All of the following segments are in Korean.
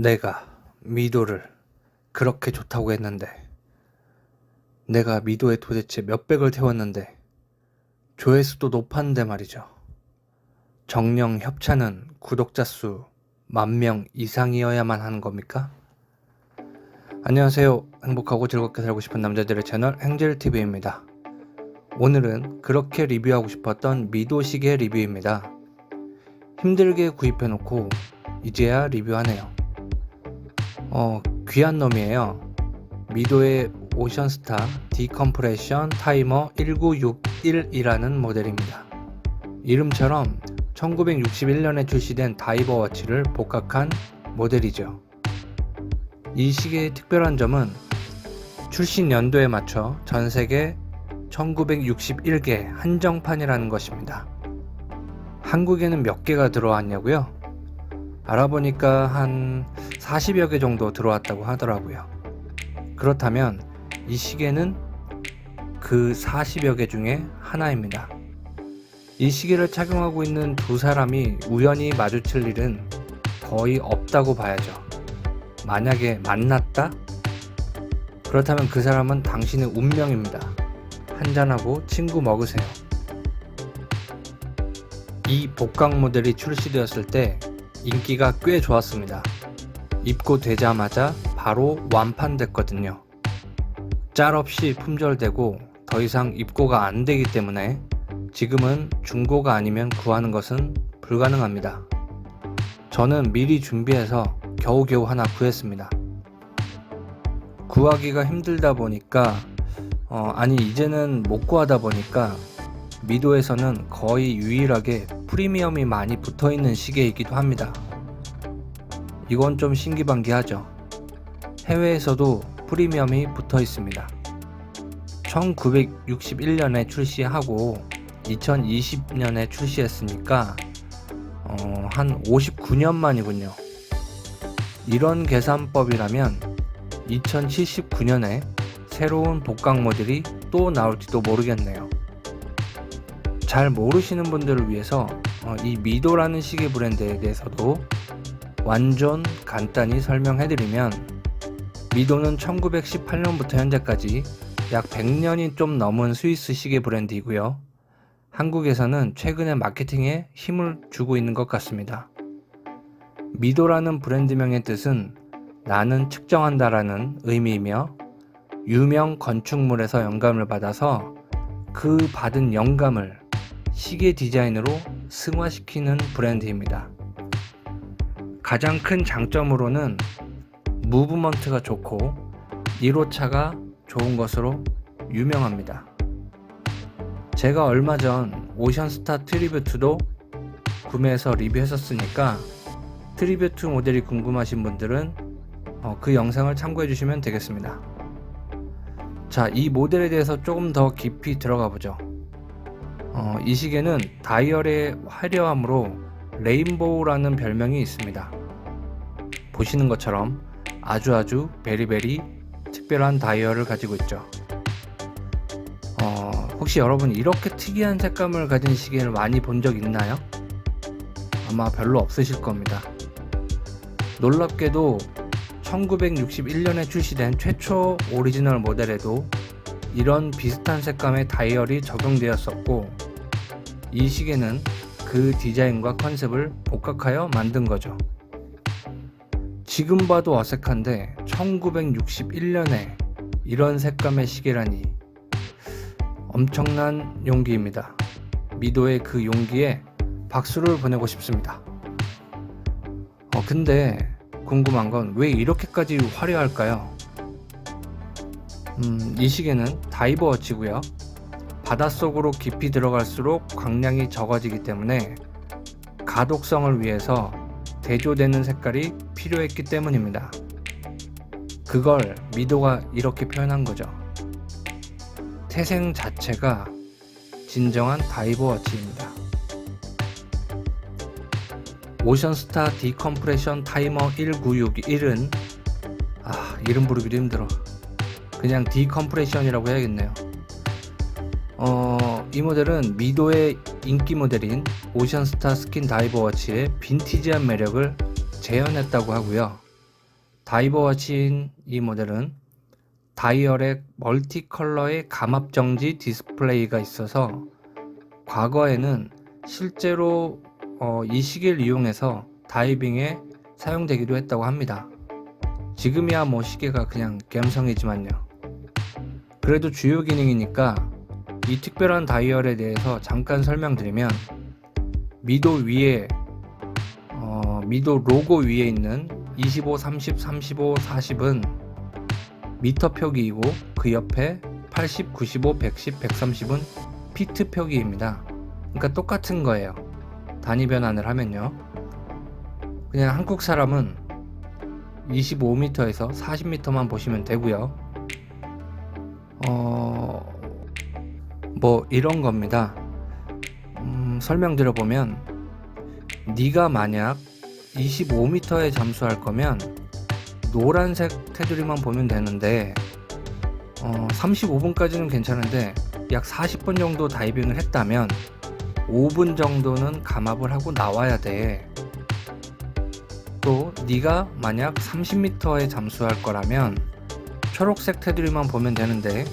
내가 미도를 그렇게 좋다고 했는데 내가 미도에 도대체 몇백을 태웠는데 조회수도 높았는데 말이죠. 정령 협찬은 구독자 수 만 명 이상이어야만 하는 겁니까? 안녕하세요. 행복하고 즐겁게 살고 싶은 남자들의 채널 행젤TV입니다. 오늘은 그렇게 리뷰하고 싶었던 미도 시계 리뷰입니다. 힘들게 구입해놓고 이제야 리뷰하네요. 어, 귀한 놈이에요. 미도의 오션스타 디컴프레션 타이머 1961이라는 모델입니다. 이름처럼 1961년에 출시된 다이버 워치를 복각한 모델이죠. 이 시계의 특별한 점은 출시 연도에 맞춰 전 세계 1961개 한정판이라는 것입니다. 한국에는 몇 개가 들어왔냐고요? 알아보니까 한 40여 개 정도 들어왔다고 하더라고요. 그렇다면 이 시계는 그 40여 개 중에 하나입니다. 이 시계를 착용하고 있는 두 사람이 우연히 마주칠 일은 거의 없다고 봐야죠. 만약에 만났다? 그렇다면 그 사람은 당신의 운명입니다. 한잔하고 친구 먹으세요. 이 복각 모델이 출시되었을 때 인기가 꽤 좋았습니다. 입고 되자마자 바로 완판됐거든요. 짤 없이 품절되고 더 이상 입고가 안 되기 때문에 지금은 중고가 아니면 구하는 것은 불가능합니다. 저는 미리 준비해서 겨우겨우 하나 구했습니다. 구하기가 힘들다 보니까 어, 아니 이제는 못 구하다 보니까 미도에서는 거의 유일하게 프리미엄이 많이 붙어 있는 시계이기도 합니다. 이건 좀 신기반기하죠. 해외에서도 프리미엄이 붙어 있습니다. 1961년에 출시하고 2020년에 출시했으니까 어, 한 59년 만이군요. 이런 계산법이라면 2079년에 새로운 복각 모델이 또 나올지도 모르겠네요. 잘 모르시는 분들을 위해서 어, 이 미도라는 시계 브랜드에 대해서도 완전 간단히 설명해드리면 미도는 1918년부터 현재까지 약 100년이 좀 넘은 스위스 시계 브랜드이고요. 한국에서는 최근에 마케팅에 힘을 주고 있는 것 같습니다. 미도라는 브랜드명의 뜻은 나는 측정한다라는 의미이며 유명 건축물에서 영감을 받아서 그 받은 영감을 시계 디자인으로 승화시키는 브랜드입니다. 가장 큰 장점으로는 무브먼트가 좋고 1호차가 좋은 것으로 유명합니다. 제가 얼마 전 오션스타 트리뷰트도 구매해서 리뷰했었으니까 트리뷰트 모델이 궁금하신 분들은 어, 그 영상을 참고해 주시면 되겠습니다. 자, 이 모델에 대해서 조금 더 깊이 들어가 보죠. 어, 이 시계는 다이얼의 화려함으로 레인보우라는 별명이 있습니다. 보시는 것처럼 아주 아주 베리베리 특별한 다이얼을 가지고 있죠. 어, 혹시 여러분 이렇게 특이한 색감을 가진 시계를 많이 본 적 있나요? 아마 별로 없으실 겁니다. 놀랍게도 1961년에 출시된 최초 오리지널 모델에도 이런 비슷한 색감의 다이얼이 적용되었었고 이 시계는 그 디자인과 컨셉을 복각하여 만든 거죠. 지금 봐도 어색한데 1961년에 이런 색감의 시계라니 엄청난 용기입니다. 미도의 그 용기에 박수를 보내고 싶습니다. 어, 근데 궁금한 건 왜 이렇게까지 화려할까요? 음, 이 시계는 다이버 워치고요. 바닷속으로 깊이 들어갈수록 광량이 적어지기 때문에 가독성을 위해서 대조되는 색깔이 필요했기 때문입니다. 그걸 미도가 이렇게 표현한 거죠. 태생 자체가 진정한 다이버 워치입니다. 오션스타 디컴프레션 타이머 1961은 아 이름 부르기도 힘들어 그냥 디컴프레션이라고 해야겠네요 어, 이 모델은 미도의 인기 모델인 오션스타 스킨 다이버 워치의 빈티지한 매력을 재현했다고 하고요 다이버 워치인 이 모델은 다이얼에 멀티 컬러의 감압 정지 디스플레이가 있어서 과거에는 실제로 어, 이 시계를 이용해서 다이빙에 사용되기도 했다고 합니다. 지금이야 뭐 시계가 그냥 갬성이지만요. 그래도 주요 기능이니까 이 특별한 다이얼에 대해서 잠깐 설명드리면 미도 위에 어, 미도 로고 위에 있는 25, 30, 35, 40은 미터 표기이고 그 옆에 80, 95, 110, 130은 피트 표기입니다. 그러니까 똑같은 거예요. 단위 변환을 하면요. 그냥 한국 사람은 25m에서 40m만 보시면 되고요. 뭐 이런 겁니다. 음, 설명드려 보면 네가 만약 25m에 잠수할 거면 노란색 테두리만 보면 되는데 어, 35분까지는 괜찮은데 약 40분 정도 다이빙을 했다면 5분 정도는 감압을 하고 나와야 돼. 또 네가 만약 30m에 잠수할 거라면 초록색 테두리만 보면 되는데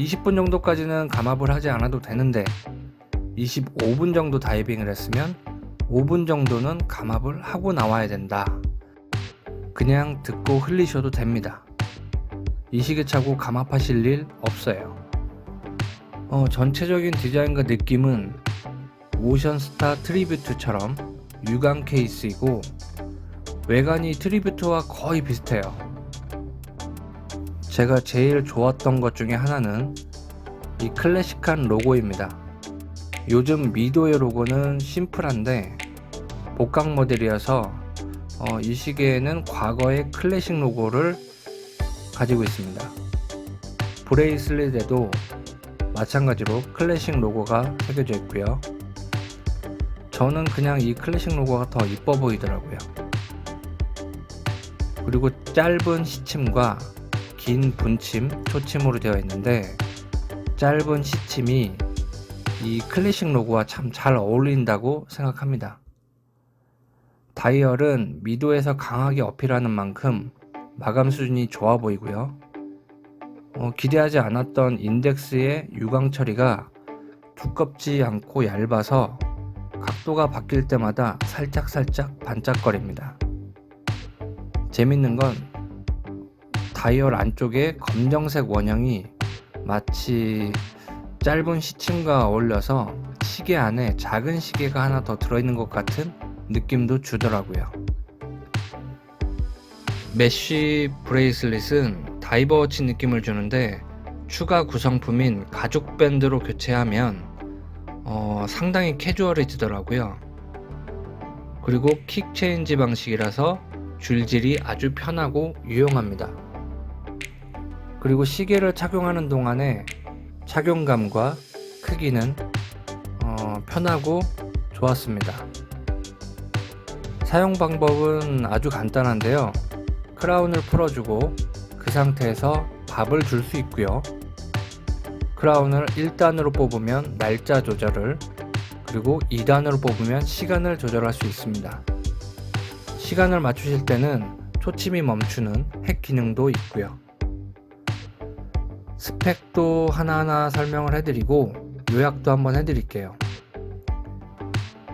20분 정도까지는 감압을 하지 않아도 되는데 25분 정도 다이빙을 했으면 5분 정도는 감압을 하고 나와야 된다. 그냥 듣고 흘리셔도 됩니다. 이 시계차고 감압하실 일 없어요. 어, 전체적인 디자인과 느낌은 오션스타 트리뷰트처럼 유광 케이스이고 외관이 트리뷰트와 거의 비슷해요. 제가 제일 좋았던 것 중에 하나는 이 클래식한 로고입니다. 요즘 미도의 로고는 심플한데 복각 모델이어서 어, 이 시계에는 과거의 클래식 로고를 가지고 있습니다. 브레이슬릿에도 마찬가지로 클래식 로고가 새겨져 있고요. 저는 그냥 이 클래식 로고가 더 이뻐 보이더라고요. 그리고 짧은 시침과 긴 분침, 초침으로 되어 있는데 짧은 시침이 이 클래식 로고와 참 잘 어울린다고 생각합니다. 다이얼은 미도에서 강하게 어필하는 만큼 마감 수준이 좋아 보이고요. 어, 기대하지 않았던 인덱스의 유광 처리가 두껍지 않고 얇아서 각도가 바뀔 때마다 살짝살짝 반짝거립니다. 재밌는 건 다이얼 안쪽에 검정색 원형이 마치 짧은 시침과 어울려서 시계 안에 작은 시계가 하나 더 들어있는 것 같은 느낌도 주더라고요. 메쉬 브레이슬릿은 다이버워치 느낌을 주는데 추가 구성품인 가죽 밴드로 교체하면 어, 상당히 캐주얼해지더라고요. 그리고 킥 체인지 방식이라서 줄질이 아주 편하고 유용합니다. 그리고 시계를 착용하는 동안에 착용감과 크기는 어, 편하고 좋았습니다. 사용 방법은 아주 간단한데요. 크라운을 풀어주고 그 상태에서 밥을 줄 수 있고요. 크라운을 1단으로 뽑으면 날짜 조절을 그리고 2단으로 뽑으면 시간을 조절할 수 있습니다. 시간을 맞추실 때는 초침이 멈추는 핵 기능도 있고요. 스펙도 하나하나 설명을 해드리고 요약도 한번 해드릴게요.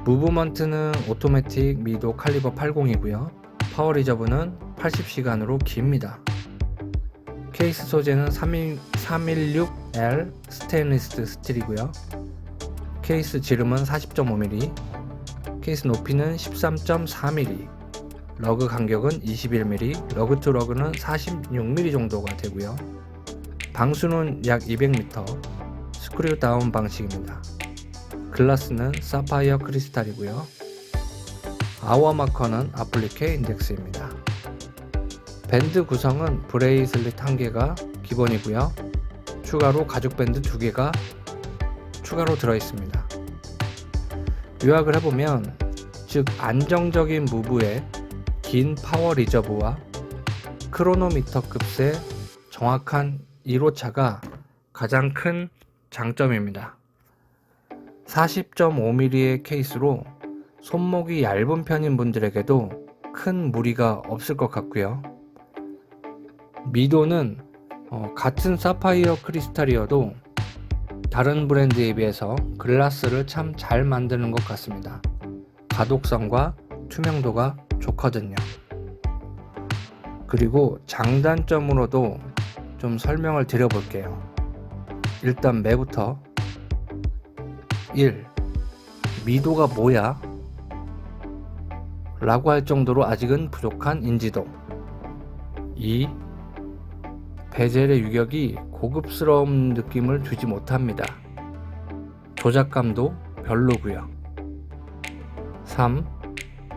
무브먼트는 오토매틱 미도 칼리버 80이고요. 파워 리저브는 80시간으로 깁니다. 케이스 소재는 316L 스테인리스 스틸이고요. 케이스 지름은 40.5mm, 케이스 높이는 13.4mm, 러그 간격은 21mm, 러그 투 러그는 46mm 정도가 되고요. 방수는 약 200m, 스크류 다운 방식입니다. 글라스는 사파이어 크리스탈이고요. 아워 마커는 아플리케 인덱스입니다. 밴드 구성은 브레이슬릿 1개가 기본이고요. 추가로 가죽 밴드 2개가 추가로 들어 있습니다. 요약을 해보면 즉 안정적인 무브에 긴 파워 리저브와 크로노미터 급의 정확한 1호차가 가장 큰 장점입니다. 40.5mm의 케이스로 손목이 얇은 편인 분들에게도 큰 무리가 없을 것 같고요. 미도는 어, 같은 사파이어 크리스탈이어도 다른 브랜드에 비해서 글라스를 참 잘 만드는 것 같습니다. 가독성과 투명도가 좋거든요. 그리고 장단점으로도 좀 설명을 드려볼게요. 일단 매부터 1. 미도가 뭐야? 라고 할 정도로 아직은 부족한 인지도. 2. 베젤의 유격이 고급스러운 느낌을 주지 못합니다. 조작감도 별로고요. 3.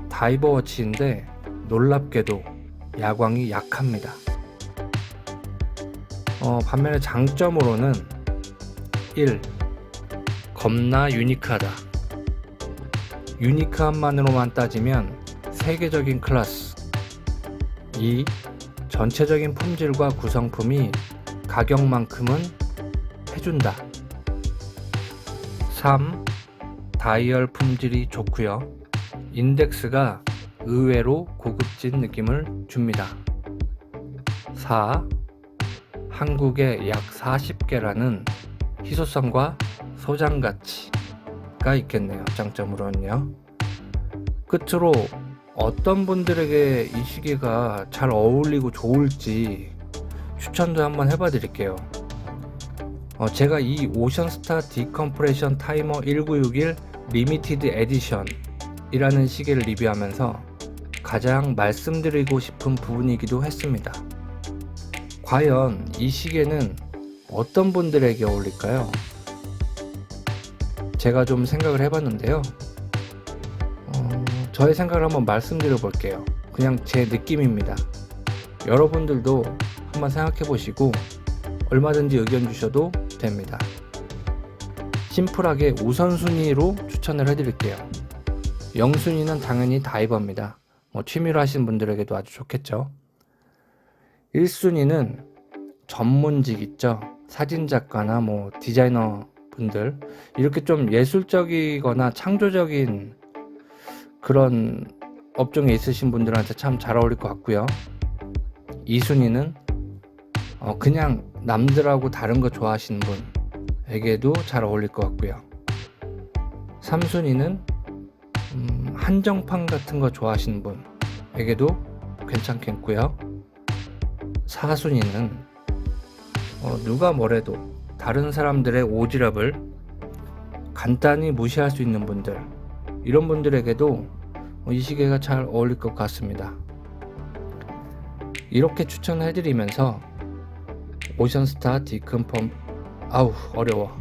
다이버워치인데 놀랍게도 야광이 약합니다. 어, 반면에 장점으로는 1. 겁나 유니크하다. 유니크함만으로만 따지면 세계적인 클래스. 2. 전체적인 품질과 구성품이 가격만큼은 해준다. 3. 다이얼 품질이 좋고요. 인덱스가 의외로 고급진 느낌을 줍니다. 4. 한국에 약 40개라는 희소성과 소장 가치가 있겠네요. 장점으로는요. 끝으로 어떤 분들에게 이 시계가 잘 어울리고 좋을지 추천도 한번 해봐 드릴게요. 어, 제가 이 오션스타 디컴프레션 타이머 1961 리미티드 에디션 이라는 시계를 리뷰하면서 가장 말씀드리고 싶은 부분이기도 했습니다. 과연 이 시계는 어떤 분들에게 어울릴까요? 제가 좀 생각을 해봤는데요. 어, 저의 생각을 한번 말씀드려 볼게요. 그냥 제 느낌입니다. 여러분들도 한번 생각해 보시고 얼마든지 의견 주셔도 됩니다. 심플하게 우선순위로 추천을 해드릴게요. 영순위는 당연히 다이버입니다. 뭐 취미로 하시는 분들에게도 아주 좋겠죠. 1순위는 전문직 있죠. 사진작가나 뭐 디자이너 분들 이렇게 좀 예술적이거나 창조적인 그런 업종에 있으신 분들한테 참 잘 어울릴 것 같고요. 2순위는 어 그냥 남들하고 다른 거 좋아하시는 분에게도 잘 어울릴 것 같고요. 3순위는 음, 한정판 같은 거 좋아하시는 분에게도 괜찮겠고요. 4순위는 어, 누가 뭐래도 다른 사람들의 오지랖을 간단히 무시할 수 있는 분들 이런 분들에게도 어, 이 시계가 잘 어울릴 것 같습니다. 이렇게 추천해드리면서 오션스타 디컴펌 아우 어려워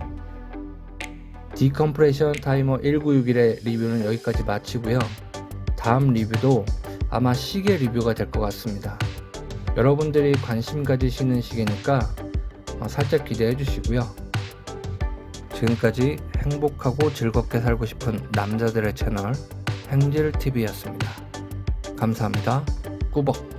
디컴프레션 타이머 1961의 리뷰는 여기까지 마치고요. 다음 리뷰도 아마 시계 리뷰가 될 것 같습니다. 여러분들이 관심 가지시는 시계니까 어, 살짝 기대해 주시고요. 지금까지 행복하고 즐겁게 살고 싶은 남자들의 채널 행질TV였습니다. 감사합니다. 꾸벅